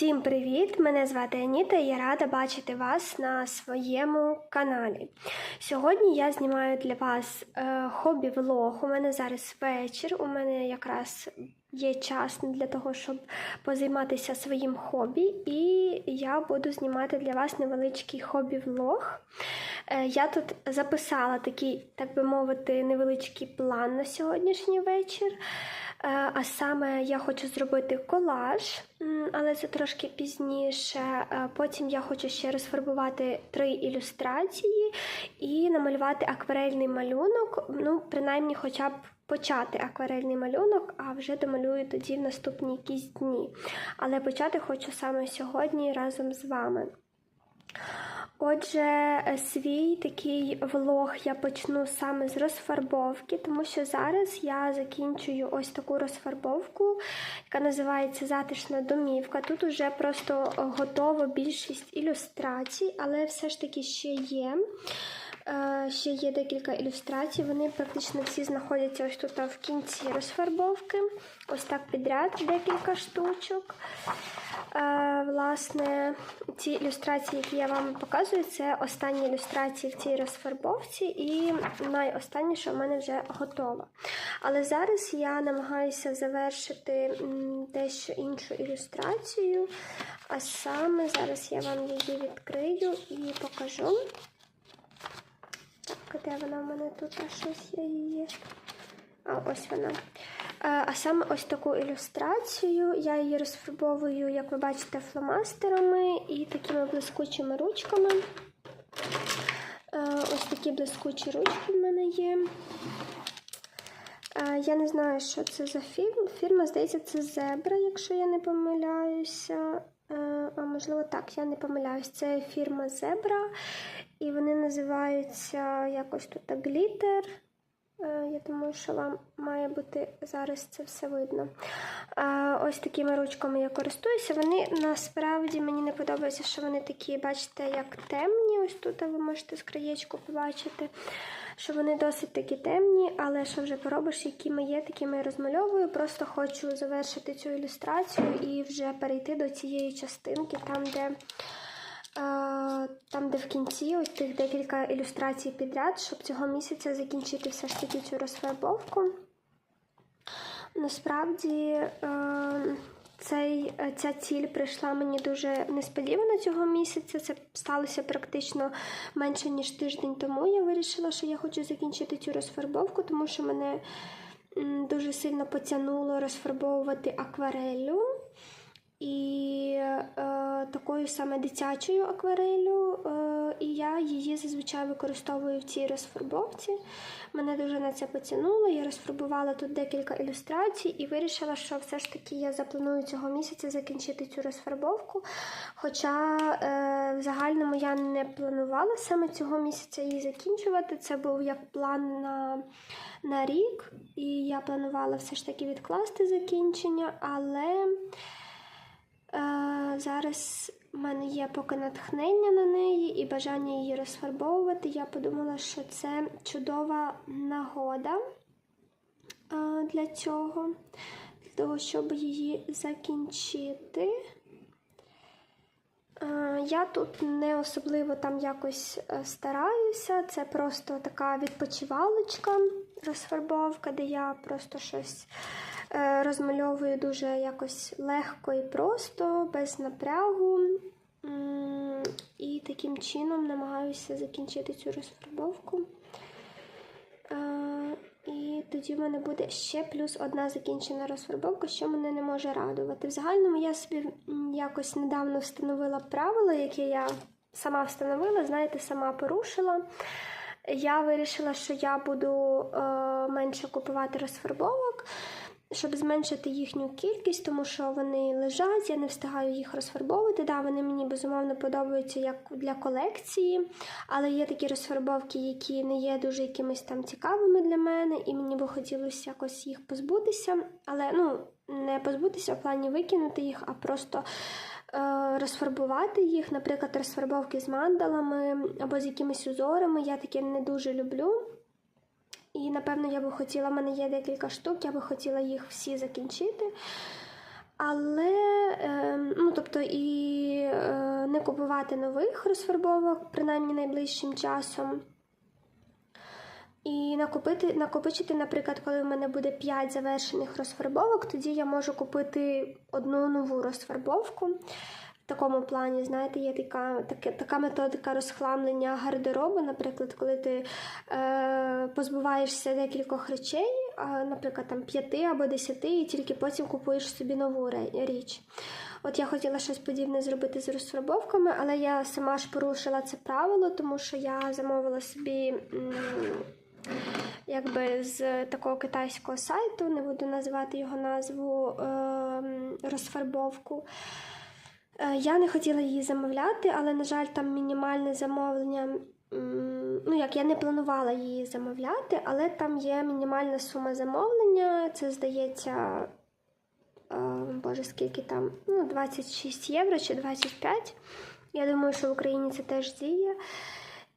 Всім привіт! Мене звати Аніта і я рада бачити вас на своєму каналі. Сьогодні я знімаю для вас е, хобі-влог. У мене зараз вечір. У мене якраз є час для того, щоб позайматися своїм хобі, і я буду знімати для вас невеличкий хобі-влог. Е, я тут записала такий, так би мовити, невеличкий план на сьогоднішній вечір. Е, А саме я хочу зробити колаж, але це трошки пізніше. Е, Потім я хочу ще розфарбувати три ілюстрації і намалювати акварельний малюнок. Ну, принаймні, хоча б почати акварельний малюнок, а вже домалюю тоді в наступні якісь дні. Але почати хочу саме сьогодні разом з вами. Отже, е, свій такий влог я почну саме з розфарбовки, тому що зараз я закінчую ось таку розфарбовку, яка називається Затишна домівка. Тут уже просто готова більшість ілюстрацій, але все ж таки ще є. Е, Ще є декілька ілюстрацій. Вони практично всі знаходяться ось тут в кінці розфарбовки. Ось так підряд декілька штучок. Е, Власне, ці ілюстрації, які я вам показую, це останні ілюстрації в цій розфарбовці, і найостанніша в мене вже готова. Але зараз я намагаюся завершити дещо іншу ілюстрацію. А саме зараз я вам її відкрию і покажу. Так, де вона в мене тут? А щось я її. А, ось вона. А саме ось таку ілюстрацію. Я її розфарбовую, як ви бачите, фломастерами і такими блискучими ручками. Е, Ось такі блискучі ручки в мене є. Е, Я не знаю, що це за фірма. Фірма, здається, це зебра, якщо я не помиляюся. Е, А можливо, так, я не помиляюсь. Це фірма Зебра, і вони називаються якось тут глітер. Е, Я думаю, що вам має бути зараз це все видно. Е, Ось такими ручками я користуюся. Вони насправді мені не подобається, що вони такі, бачите, як темні. Ось тут ви можете з краєчку побачити, що вони досить такі темні, але що вже поробиш, якими є, такими я розмальовую. Просто хочу завершити цю ілюстрацію і вже перейти до цієї частинки, там, де. Там, де в кінці ось тих декілька ілюстрацій підряд, щоб цього місяця закінчити все ж таки цю розфарбовку. Насправді е, цей, ця ціль прийшла мені дуже несподівано цього місяця. Це сталося практично менше ніж тиждень тому. Я вирішила, що я хочу закінчити цю розфарбовку, тому що мене дуже сильно потягнуло розфарбовувати аквареллю. І е, такою саме дитячою акварелью, е, і я її зазвичай використовую в цій розфарбовці. Мене дуже на це потягнуло. Я розфарбувала тут декілька ілюстрацій і вирішила, що все ж таки я запланую цього місяця закінчити цю розфарбовку. Хоча е, в загальному я не планувала саме цього місяця її закінчувати. Це був як план на, на рік, і я планувала все ж таки відкласти закінчення, але. Е, Зараз в мене є поки натхнення на неї і бажання її розфарбовувати. Я подумала, що це чудова нагода е, для цього, для того, щоб її закінчити. Е, Я тут не особливо там якось стараюся. Це просто така відпочивалочка, розфарбовка, де я просто щось е, розмальовую дуже якось легко і просто, без напрягу. І таким чином намагаюся закінчити цю розфарбовку. Е, І тоді в мене буде ще плюс одна закінчена розфарбовка, що мене не може радувати. В загальному я собі якось недавно встановила правило, яке я сама встановила, знаєте, сама порушила. Я вирішила, що я буду е, менше купувати розфарбовок, щоб зменшити їхню кількість, тому що вони лежать, я не встигаю їх розфарбовувати. Да, вони мені безумовно подобаються як для колекції, але є такі розфарбовки, які не є дуже якимись там цікавими для мене, і мені би хотілося якось їх позбутися. Але ну, не позбутися в плані викинути їх, а просто розфарбувати їх, наприклад, розфарбовки з мандалами або з якимись узорами. Я таке не дуже люблю. І, напевно, я би хотіла, в мене є декілька штук, я би хотіла їх всі закінчити. Але е, ну, ну тобто і е, не купувати нових розфарбовок, принаймні найближчим часом. І накопити, накопичити, наприклад, коли в мене буде 5 завершених розфарбовок, тоді я можу купити одну нову розфарбовку. В такому плані, знаєте, є така, така, така методика розхламлення гардеробу, наприклад, коли ти е, позбуваєшся декількох речей, а, наприклад, там 5 або 10, і тільки потім купуєш собі нову річ. От я хотіла щось подібне зробити з розфарбовками, але я сама ж порушила це правило, тому що я замовила собі. м, Якби з такого китайського сайту, не буду називати його назву ем, розфарбовку. Е, Я не хотіла її замовляти, але, на жаль, там мінімальне замовлення. Ну, як я не планувала її замовляти, але там є мінімальна сума замовлення. Це здається, е, боже, скільки там? Ну, 26 євро чи 25. Я думаю, що в Україні це теж діє.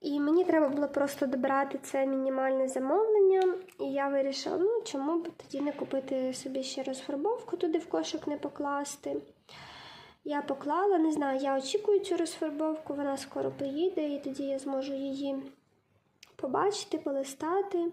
І мені треба було просто добрати це мінімальне замовлення. І я вирішила, ну чому б тоді не купити собі ще розфарбовку, туди в кошик не покласти. Я поклала, не знаю, я очікую цю розфарбовку, вона скоро поїде, і тоді я зможу її побачити, полистати.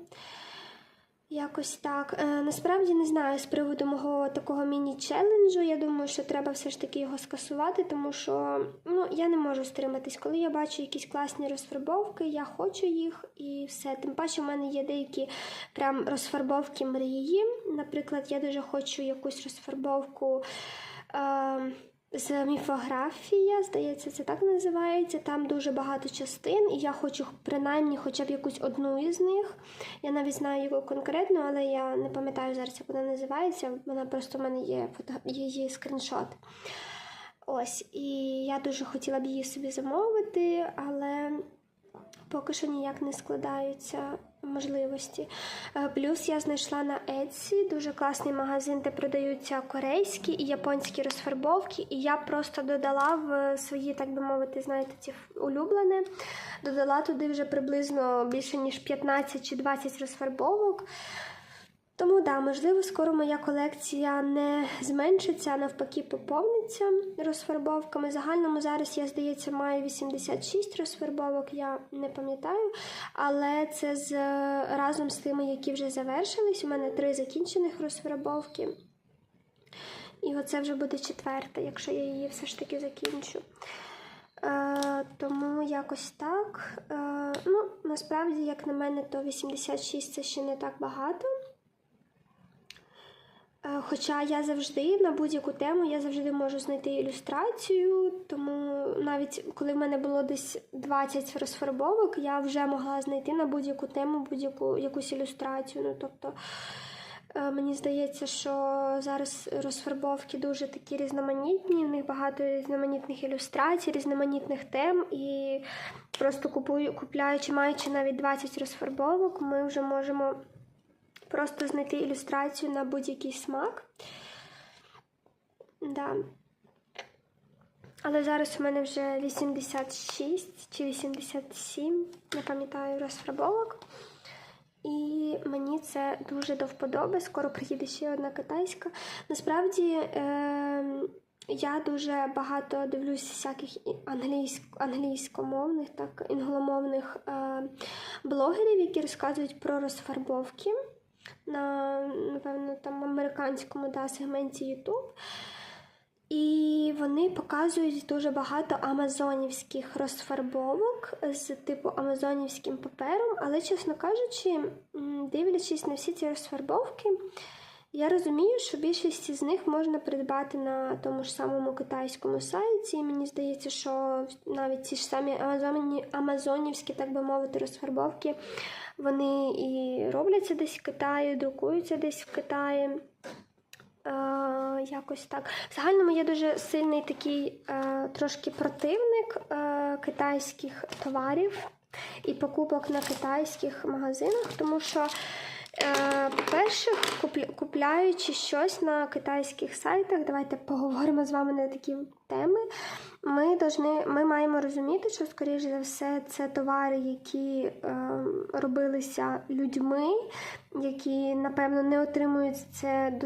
Якось так. Е, насправді не знаю з приводу мого такого міні-челенджу. Я думаю, що треба все ж таки його скасувати, тому що ну, я не можу стриматись. Коли я бачу якісь класні розфарбовки, я хочу їх і все. Тим паче, у мене є деякі прям розфарбовки мрії. Наприклад, я дуже хочу якусь розфарбовку. Е, з міфографія, здається, це так називається. Там дуже багато частин, і я хочу принаймні хоча б якусь одну із них. Я навіть знаю його конкретно, але я не пам'ятаю зараз, як вона називається. Вона просто в мене є фото... її скріншот. Ось, і я дуже хотіла б її собі замовити, але поки що ніяк не складаються можливості. Е, Плюс я знайшла на Etsy дуже класний магазин, де продаються корейські і японські розфарбовки. І я просто додала в свої, так би мовити, знаєте, ці улюблені. Додала туди вже приблизно більше ніж 15 чи 20 розфарбовок. Тому да, можливо, скоро моя колекція не зменшиться, а навпаки, поповниться розфарбовками. Загальному зараз я, здається, маю 86 розфарбовок, я не пам'ятаю. Але це з разом з тими, які вже завершились. У мене три закінчених розфарбовки. І оце вже буде четверта, якщо я її все ж таки закінчу. Е, тому якось так. Е, ну, насправді, як на мене, то 86 це ще не так багато. Е, Хоча я завжди на будь-яку тему я завжди можу знайти ілюстрацію, тому навіть коли в мене було десь 20 розфарбовок, я вже могла знайти на будь-яку тему будь-яку якусь ілюстрацію. Ну тобто е, мені здається, що зараз розфарбовки дуже такі різноманітні, в них багато різноманітних ілюстрацій, різноманітних тем, і просто купую, купляючи, маючи навіть 20 розфарбовок, ми вже можемо просто знайти ілюстрацію на будь-який смак. Да. Але зараз у мене вже 86 чи 87, не пам'ятаю, розфарбовок. І мені це дуже до вподоби. Скоро приїде ще одна китайська. Насправді е, я дуже багато дивлюся всяких англійськ, англійськомовних, так, інгломовних е, блогерів, які розказують про розфарбовки на, напевно, там американському да, сегменті YouTube. І вони показують дуже багато амазонівських розфарбовок з типу амазонівським папером, але, чесно кажучи, дивлячись на всі ці розфарбовки, я розумію, що більшість з них можна придбати на тому ж самому китайському сайті. Мені здається, що навіть ці ж самі амазоні, амазонівські, так би мовити, розфарбовки, вони і робляться десь в Китаї, друкуються десь в Китаї. Е, якось так. В загальному я дуже сильний такий е, трошки противник е, китайських товарів і покупок на китайських магазинах, тому що перше, купляючи щось на китайських сайтах, давайте поговоримо з вами на такі теми. Ми, должны, ми маємо розуміти, що, скоріш за все, це товари, які е, робилися людьми, які, напевно, не отримують це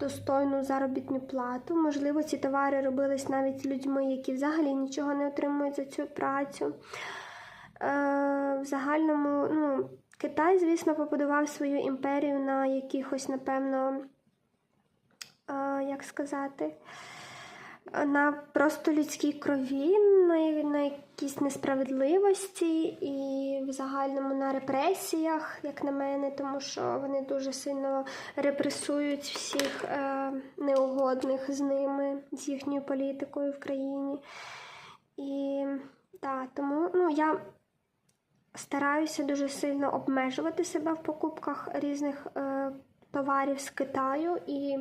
достойну заробітну плату. Можливо, ці товари робились навіть людьми, які взагалі нічого не отримують за цю працю. Е, в загальному, ну, Китай, звісно, побудував свою імперію на якихось, напевно, як сказати, на просто людській крові, на, якійсь несправедливості і в загальному на репресіях, як на мене, тому що вони дуже сильно репресують всіх е, неугодних з ними, з їхньою політикою в країні. І так, тому ну, я стараюся дуже сильно обмежувати себе в покупках різних е, товарів з Китаю. І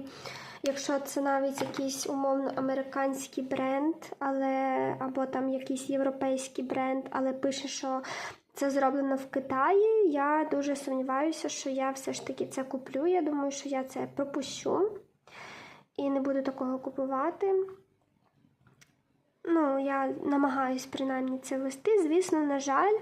якщо це навіть якийсь умовно американський бренд, але або там якийсь європейський бренд, але пише, що це зроблено в Китаї, я дуже сумніваюся, що я все ж таки це куплю. Я думаю, що я це пропущу і не буду такого купувати. Ну, я намагаюсь принаймні це вести. Звісно, на жаль,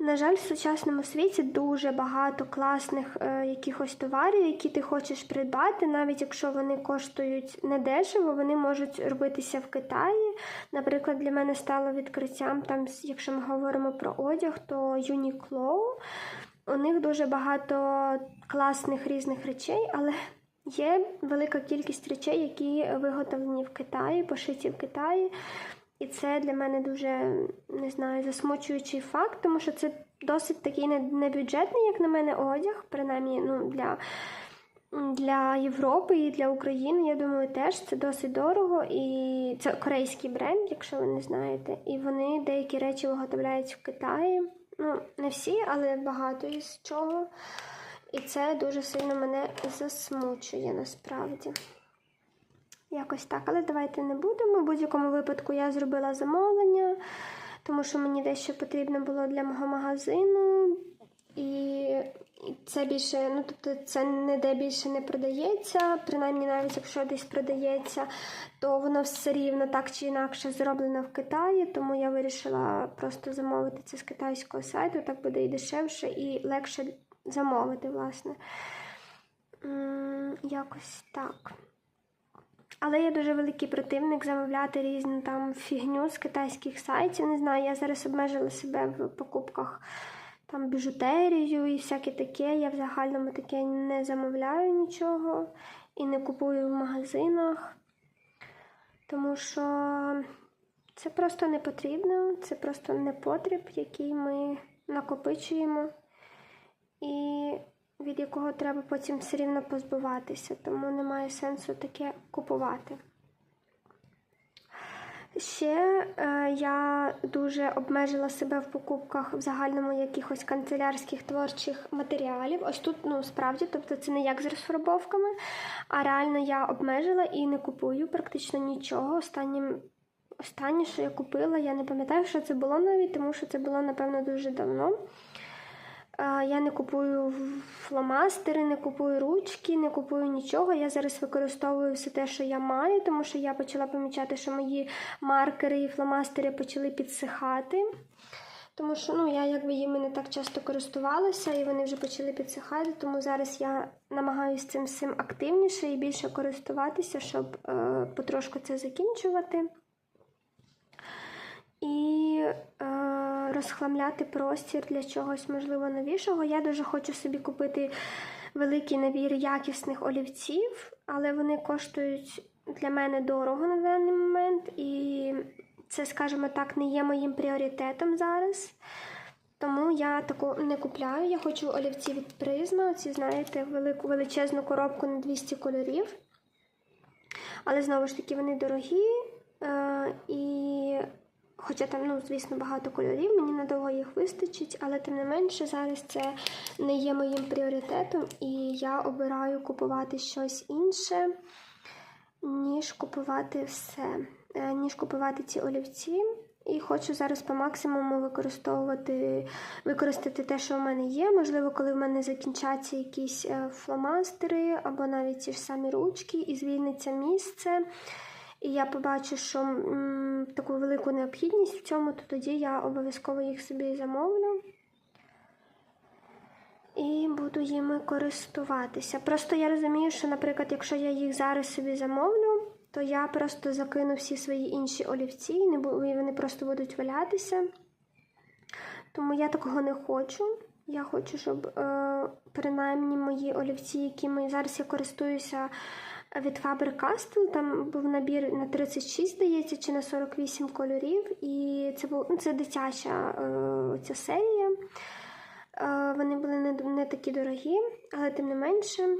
на жаль, в сучасному світі дуже багато класних е, якихось товарів, які ти хочеш придбати, навіть якщо вони коштують недешево, вони можуть робитися в Китаї. Наприклад, для мене стало відкриттям, там, якщо ми говоримо про одяг, то Uniqlo. У них дуже багато класних різних речей, але є велика кількість речей, які виготовлені в Китаї, пошиті в Китаї. І це для мене дуже не знаю, засмучуючий факт, тому що це досить такий не- небюджетний, як на мене, одяг, принаймні ну, для, для Європи і для України. Я думаю, теж це досить дорого. І це корейський бренд, якщо ви не знаєте. І вони деякі речі виготовляють в Китаї. Ну, не всі, але багато із чого. І це дуже сильно мене засмучує насправді. Якось так, але давайте не будемо. В будь-якому випадку я зробила замовлення, тому що мені дещо потрібно було для мого магазину. І це більше, ну тобто це ніде більше не продається. Принаймні, навіть якщо десь продається, то воно все рівно так чи інакше зроблено в Китаї. Тому я вирішила просто замовити це з китайського сайту. Так буде і дешевше, і легше замовити, власне. Якось так. Але я дуже великий противник замовляти різну там фігню з китайських сайтів. Не знаю, я зараз обмежила себе в покупках там біжутерію і всяке таке. Я в загальному таке не замовляю нічого і не купую в магазинах, тому що це просто не потрібно, це просто непотріб, який ми накопичуємо. І від якого треба потім все рівно позбуватися, тому немає сенсу таке купувати. Ще е, я дуже обмежила себе в покупках в загальному якихось канцелярських творчих матеріалів. Ось тут, ну справді, тобто це не як з розфарбовками, а реально я обмежила і не купую практично нічого. Останнім, останнє, що я купила, я не пам'ятаю, що це було навіть, тому що це було, напевно, дуже давно. Я не купую фломастери, не купую ручки, не купую нічого. Я зараз використовую все те, що я маю, тому що я почала помічати, що мої маркери і фломастери почали підсихати. Тому що ну, я якби їми не так часто користувалася, і вони вже почали підсихати. Тому зараз я намагаюся цим всім активніше і більше користуватися, щоб е, потрошку це закінчувати. І е, розхламляти простір для чогось можливо новішого. Я дуже хочу собі купити великий набір якісних олівців, але вони коштують для мене дорого на даний момент, і це, скажімо так, не є моїм пріоритетом зараз. Тому я таку не купляю. Я хочу олівці від призма, оці, знаєте, велику величезну коробку на 200 кольорів. Але знову ж таки вони дорогі. Хоча там, ну, звісно, багато кольорів, мені надовго їх вистачить, але тим не менше зараз це не є моїм пріоритетом, і я обираю купувати щось інше, ніж купувати все, е, ніж купувати ці олівці. І хочу зараз по максимуму використовувати, використати те, що в мене є. Можливо, коли в мене закінчаться якісь е, фломастери або навіть ті ж самі ручки, і звільниться місце. І я побачу, що м, таку велику необхідність в цьому, то тоді я обов'язково їх собі замовлю. І буду їми користуватися. Просто я розумію, що, наприклад, якщо я їх зараз собі замовлю, то я просто закину всі свої інші олівці, і вони просто будуть валятися. Тому я такого не хочу. Я хочу, щоб е, принаймні мої олівці, якими зараз я користуюся від Faber-Castell, там був набір на 36, здається, чи на 48 кольорів. І це був ну, це дитяча е, ця серія. Е, Вони були не, не такі дорогі, але тим не менше.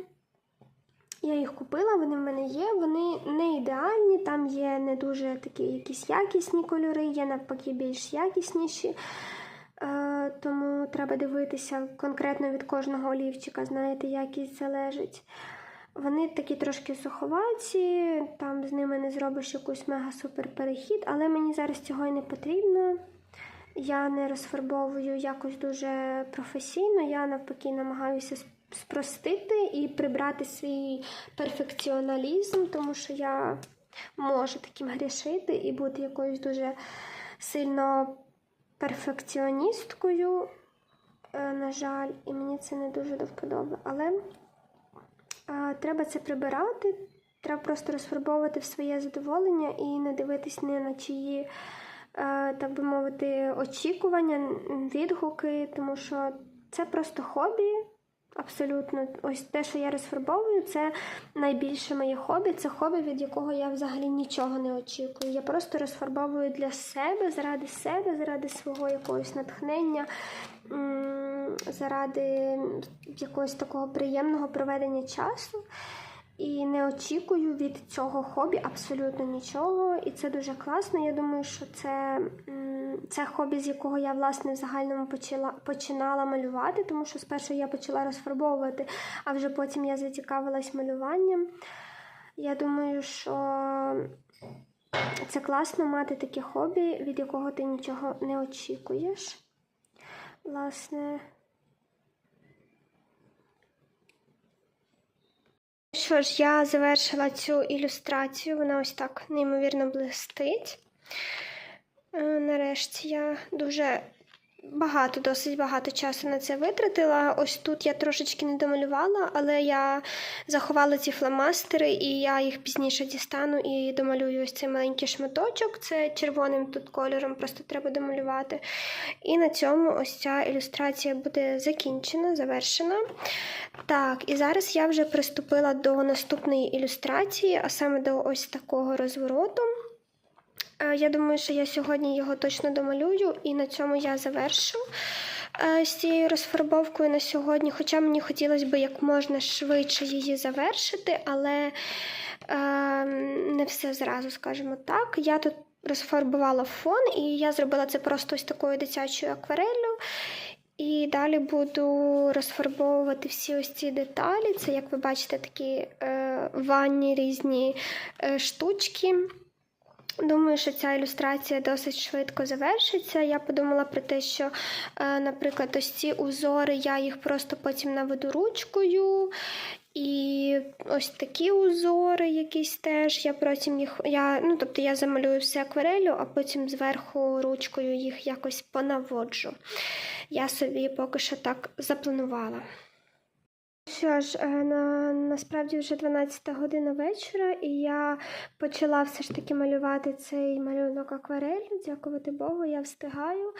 Я їх купила, вони в мене є. Вони не ідеальні, там є не дуже такі якісь якісні кольори, є навпаки більш якісніші. Е, тому треба дивитися конкретно від кожного олівчика, знаєте, якість залежить. Вони такі трошки суховаті, там з ними не зробиш якусь мега-супер перехід, але мені зараз цього і не потрібно. Я не розфарбовую якось дуже професійно, я навпаки намагаюся спростити і прибрати свій перфекціоналізм, тому що я можу таким грішити і бути якоюсь дуже сильно перфекціоністкою, е, на жаль, і мені це не дуже до вподоби. Але треба це прибирати, треба просто розфарбовувати в своє задоволення і не дивитись ні на чиї, е, так би мовити, очікування, відгуки, тому що це просто хобі. Абсолютно, ось те, що я розфарбовую, це найбільше моє хобі. Це хобі, від якого я взагалі нічого не очікую. Я просто розфарбовую для себе, заради себе, заради свого якогось натхнення, заради якогось такого приємного проведення часу. І не очікую від цього хобі абсолютно нічого. І це дуже класно. Я думаю, що це, це хобі, з якого я власне в загальному почала, починала малювати, тому що спершу я почала розфарбовувати, а вже потім я зацікавилась малюванням. Я думаю, що це класно мати таке хобі, від якого ти нічого не очікуєш. Власне. Що ж, я завершила цю ілюстрацію, вона ось так неймовірно блистить. Е, Нарешті я дуже багато, досить багато часу на це витратила. Ось тут я трошечки не домалювала, але я заховала ці фломастери, і я їх пізніше дістану і домалюю ось цей маленький шматочок. Це червоним тут кольором, просто треба домалювати. І на цьому ось ця ілюстрація буде закінчена, завершена. Так, і зараз я вже приступила до наступної ілюстрації, а саме до ось такого розвороту. Е, Я думаю, що я сьогодні його точно домалюю, і на цьому я завершу е, з цією розфарбовкою на сьогодні. Хоча мені хотілося б як можна швидше її завершити, але е, не все зразу, скажімо так. Я тут розфарбувала фон, і я зробила це просто ось такою дитячою аквареллю. І далі буду розфарбовувати всі ось ці деталі. Це, як ви бачите, такі е, ванні різні е, штучки. Думаю, що ця ілюстрація досить швидко завершиться. Я подумала про те, що, е, наприклад, ось ці узори я їх просто потім наведу ручкою. І ось такі узори якісь теж. Я потім їх. Я, ну, тобто я замалюю все акварелью, а потім зверху ручкою їх якось понаводжу. Я собі поки що так запланувала. Що ж, е, на, насправді вже 12 година вечора, і я почала все ж таки малювати цей малюнок акварелью. Дякувати Богу, я встигаю.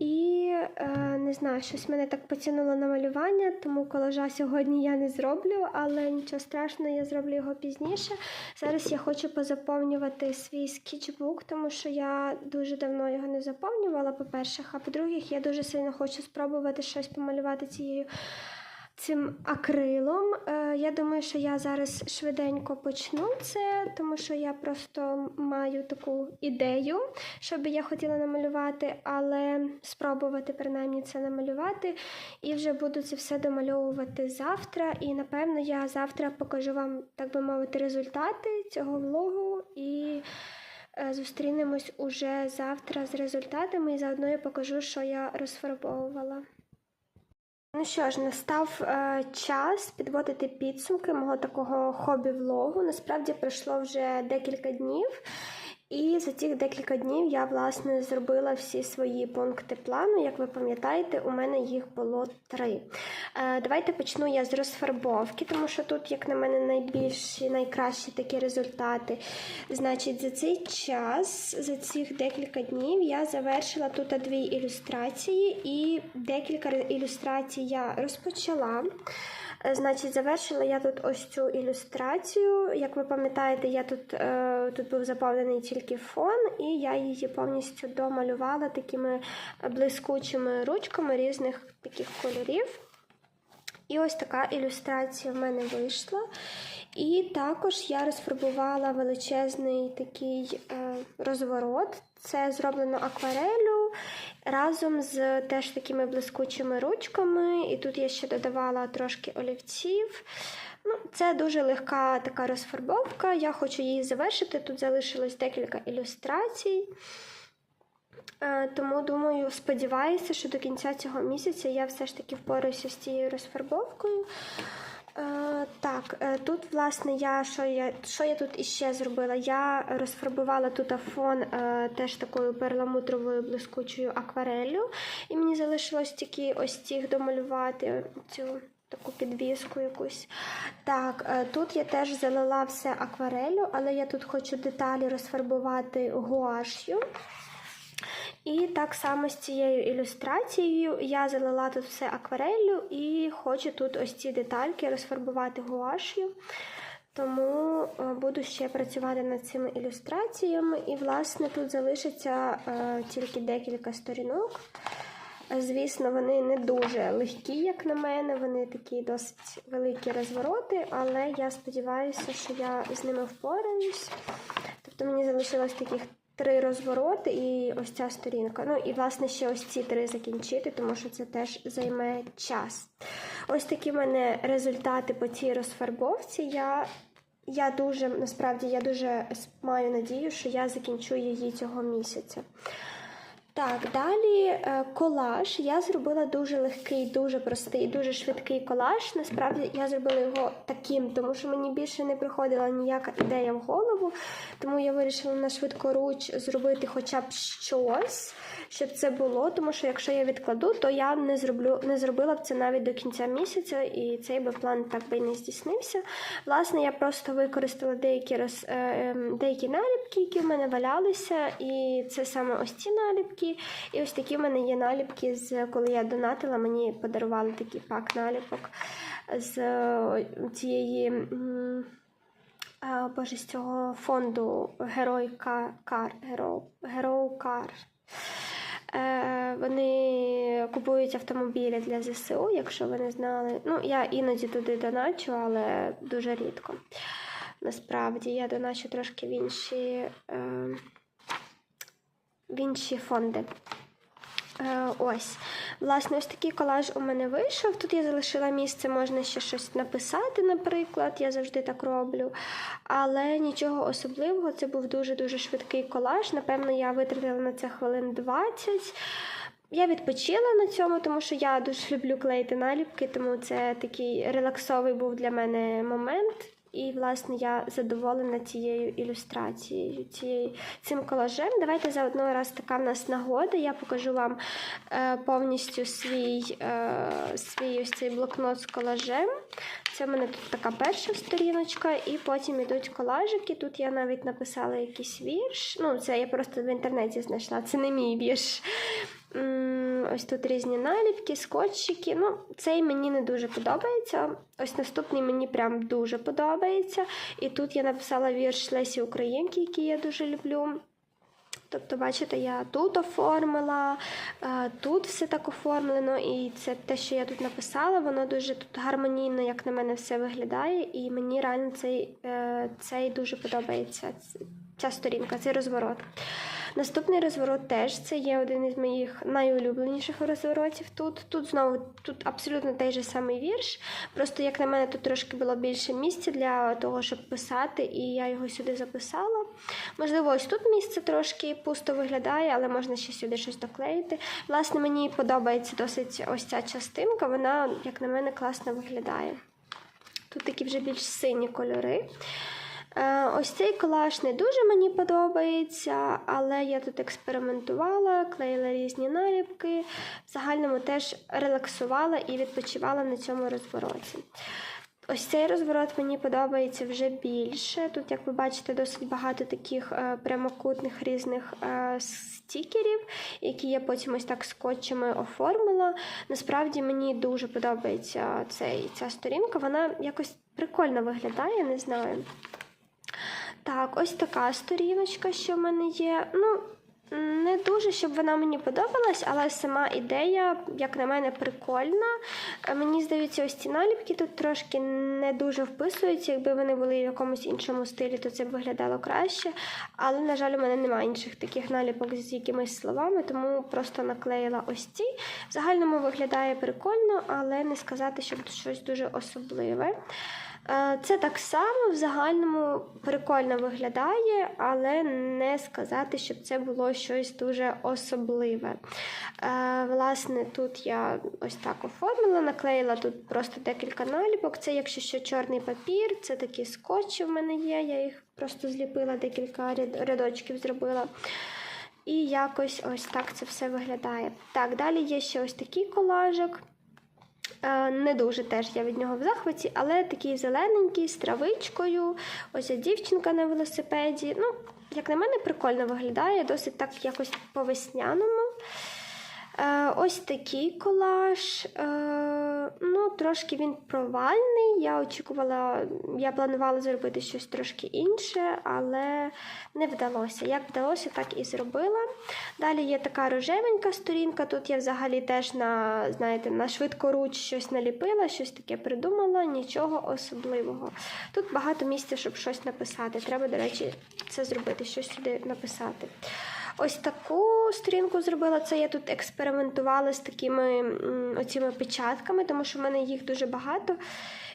І е, не знаю, щось мене так потягнуло на малювання, тому колажа сьогодні я не зроблю, але нічого страшного, я зроблю його пізніше. Зараз я хочу позаповнювати свій скетчбук, тому що я дуже давно його не заповнювала, по-перше, а по-друге, я дуже сильно хочу спробувати щось помалювати цією цим акрилом. Е, я думаю, що я зараз швиденько почну це, тому що я просто маю таку ідею, що би я хотіла намалювати, але спробувати принаймні це намалювати. І вже буду це все домальовувати завтра. І напевно я завтра покажу вам, так би мовити, результати цього влогу. І Е, Зустрінемось уже завтра з результатами і заодно я покажу, що я розфарбовувала. Ну що ж, настав е, час підводити підсумки мого такого хобі-влогу. Насправді пройшло вже декілька днів. І за ці декілька днів я власне зробила всі свої пункти плану. Як ви пам'ятаєте, у мене їх було три. Е, давайте почну я з розфарбовки, тому що тут, як на мене, найбільші, найкращі такі результати. Значить, за цей час, за цих декілька днів, я завершила тут дві ілюстрації, і декілька ілюстрацій я розпочала. Е, Значить, завершила я тут ось цю ілюстрацію. Як ви пам'ятаєте, я тут, е, тут був заповнений тільки фон, і я її повністю домалювала такими блискучими ручками різних таких кольорів. І ось така ілюстрація в мене вийшла. І також я розфарбувала величезний такий е, розворот. Це зроблено акварелю разом з теж такими блискучими ручками. І тут я ще додавала трошки олівців. Ну, Це дуже легка така розфарбовка. Я хочу її завершити. Тут залишилось декілька ілюстрацій. Е, Тому думаю, сподіваюся, що до кінця цього місяця я все ж таки впораюся з цією розфарбовкою. Е, так, е, тут, власне, я що я що я тут іще зробила? Я розфарбувала тут фон е, теж такою перламутровою блискучою аквареллю, і мені залишилось тільки ось цих домалювати цю таку підвіску якусь. Так, е, тут я теж залила все акварелю, але я тут хочу деталі розфарбувати гуаш'ю. І так само з цією ілюстрацією я залила тут все аквареллю і хочу тут ось ці детальки розфарбувати гуаш'ю. Тому е, буду ще працювати над цими ілюстраціями. І, власне, тут залишиться е, тільки декілька сторінок. Звісно, вони не дуже легкі, як на мене, вони такі досить великі розвороти, але я сподіваюся, що я з ними впораюсь. Тобто мені залишилось таких три розвороти і ось ця сторінка. Ну і, власне, ще ось ці три закінчити, тому що це теж займе час. Ось такі в мене результати по цій розфарбовці. Я я дуже, насправді, я дуже маю надію, що я закінчу її цього місяця. Так, далі е, колаж. Я зробила дуже легкий, дуже простий, дуже швидкий колаж. Насправді я зробила його таким, тому що мені більше не приходила ніяка ідея в голову. Тому я вирішила на швидкоруч зробити хоча б щось, щоб це було. Тому що якщо я відкладу, то я не зроблю, не зробила б це навіть до кінця місяця, і цей би план так би і не здійснився. Власне, я просто використала деякі роз, е, ем, деякі наліпки, які в мене валялися, і це саме ось ці наліпки. І ось такі в мене є наліпки, з коли я донатила, мені подарували такий пак наліпок з е, цієї боже, з цього фонду Герой Кар. Герой, Герой Кар. Е, Вони купують автомобілі для ЗСУ, якщо ви не знали. Ну, я іноді туди доначу, але дуже рідко. Насправді я доначу трошки в інші. Е, в інші фонди. Е, ось, власне, ось такий колаж у мене вийшов. Тут я залишила місце, можна ще щось написати, наприклад, я завжди так роблю. Але нічого особливого, це був дуже-дуже швидкий колаж. Напевно, я витратила на це хвилин 20. Я відпочила на цьому, тому що я дуже люблю клеїти наліпки, тому це такий релаксовий був для мене момент. І, власне, я задоволена цією ілюстрацією, цією, цим колажем. Давайте заодно раз така в нас нагода. Я покажу вам е, повністю свій е, свій ось цей блокнот з колажем. Це в мене тут така перша сторіночка, і потім йдуть колажики. Тут я навіть написала якийсь вірш. Ну, це я просто в інтернеті знайшла, це не мій вірш. Ось тут різні наліпки, скотчики. Ну, цей мені не дуже подобається. Ось наступний мені прям дуже подобається. І тут я написала вірш Лесі Українки, який я дуже люблю. Тобто, бачите, я тут оформила, тут все так оформлено, і це те, що я тут написала, воно дуже тут гармонійно, як на мене, все виглядає, і мені реально цей, е, цей дуже подобається ця сторінка, цей розворот. Наступний розворот теж це є один із моїх найулюбленіших розворотів тут. Тут знову тут абсолютно той же самий вірш. Просто, як на мене, тут трошки було більше місця для того, щоб писати, і я його сюди записала. Можливо, ось тут місце трошки пусто виглядає, але можна ще сюди щось доклеїти. Власне, мені подобається досить ось ця частинка, вона, як на мене, класно виглядає. Тут такі вже більш сині кольори. Е, Ось цей колаж не дуже мені подобається, але я тут експериментувала, клеїла різні наліпки. В загальному теж релаксувала і відпочивала на цьому розвороті. Ось цей розворот мені подобається вже більше. Тут, як ви бачите, досить багато таких е, прямокутних різних е, стікерів, які я потім ось так скотчами оформила. Насправді мені дуже подобається цей, ця сторінка. Вона якось прикольно виглядає, не знаю. Так, ось така сторіночка, що в мене є. Ну, не дуже, щоб вона мені подобалась, але сама ідея, як на мене, прикольна. Е, Мені здається, ось ці наліпки тут трошки не дуже вписуються. Якби вони були в якомусь іншому стилі, то це б виглядало краще. Але, на жаль, у мене немає інших таких наліпок з якимись словами, тому просто наклеїла ось ці. В загальному виглядає прикольно, але не сказати, що тут щось дуже особливе. Е, Це так само в загальному прикольно виглядає, але не сказати, щоб це було щось дуже особливе. Е, Власне, тут я ось так оформила, наклеїла тут просто декілька наліпок. Це, якщо що, чорний папір, це такі скотчі в мене є. Я їх просто зліпила, декілька рядочків зробила. І якось ось так це все виглядає. Так, далі є ще ось такий колажик. Е, Не дуже теж я від нього в захваті, але такий зелененький з травичкою. Ось ця дівчинка на велосипеді. Ну, як на мене, прикольно виглядає, досить так якось по-весняному. Е, Ось такий колаж. Е, Ну, трошки він провальний. Я очікувала, я планувала зробити щось трошки інше, але не вдалося. Як вдалося, так і зробила. Далі є така рожевенька сторінка. Тут я взагалі теж на, знаєте, на швидкоруч щось наліпила, щось таке придумала, нічого особливого. Тут багато місця, щоб щось написати. Треба, до речі, це зробити, щось сюди написати. Ось таку сторінку зробила. Це я тут експериментувала з такими оціми печатками, тому що в мене їх дуже багато,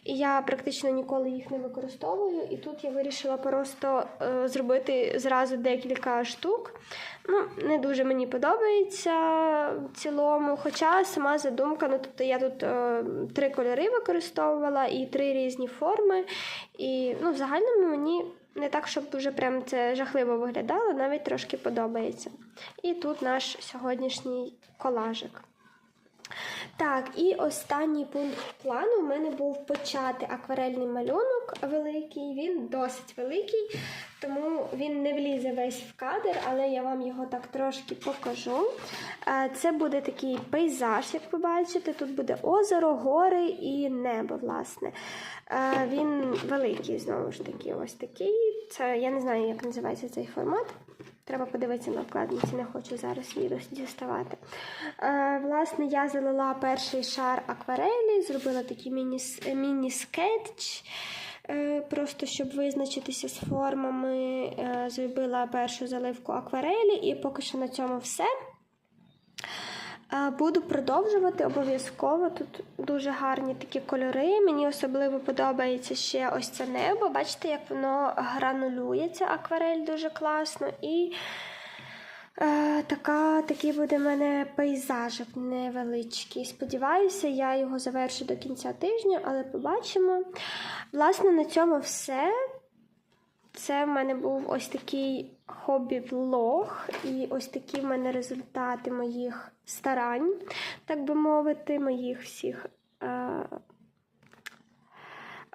і я практично ніколи їх не використовую. І тут я вирішила просто е, зробити зразу декілька штук. Ну, не дуже мені подобається в цілому. Хоча сама задумка, ну тобто я тут е, три кольори використовувала і три різні форми. І ну, в загальному мені не так, щоб дуже прям це жахливо виглядало, навіть трошки подобається. І тут наш сьогоднішній колажик. Так, і останній пункт плану в мене був почати акварельний малюнок великий. Він досить великий, тому він не влізе весь в кадр, але я вам його так трошки покажу. Е, Це буде такий пейзаж, як ви бачите. Тут буде озеро, гори і небо, власне. Він великий, знову ж таки, ось такий. Це я не знаю, як називається цей формат. Треба подивитися на вкладниці, не хочу зараз її діставати. Власне, я залила перший шар акварелі, зробила такий міні- міні-скетч. Е, Просто щоб визначитися з формами, е, зробила першу заливку акварелі, і поки що на цьому все. Е, Буду продовжувати обов'язково. Тут дуже гарні такі кольори. Мені особливо подобається ще ось це небо. Бачите, як воно гранулюється, акварель дуже класно. І е, така, такий буде в мене пейзажик невеличкий. Сподіваюся, я його завершу до кінця тижня, але побачимо. Власне, на цьому все. Це в мене був ось такий хобі-влог, і ось такі в мене результати моїх старань, так би мовити, моїх всіх е,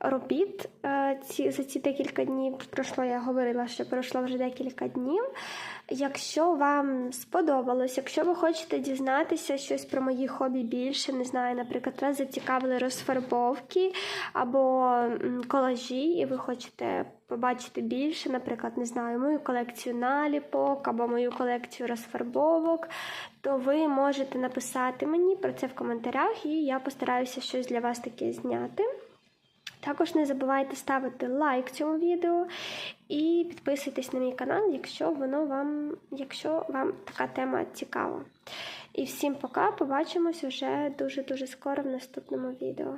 робіт. Е, ці, за ці декілька днів пройшло, я говорила, що пройшло вже декілька днів. Якщо вам сподобалось, якщо ви хочете дізнатися щось про мої хобі більше, не знаю, наприклад, вас зацікавили розфарбовки або колажі, і ви хочете побачити більше, наприклад, не знаю, мою колекцію наліпок або мою колекцію розфарбовок, то ви можете написати мені про це в коментарях, і я постараюся щось для вас таке зняти. Також не забувайте ставити лайк цьому відео і підписуйтесь на мій канал, якщо воно вам, якщо вам така тема цікава. І всім пока, побачимось уже дуже-дуже скоро в наступному відео.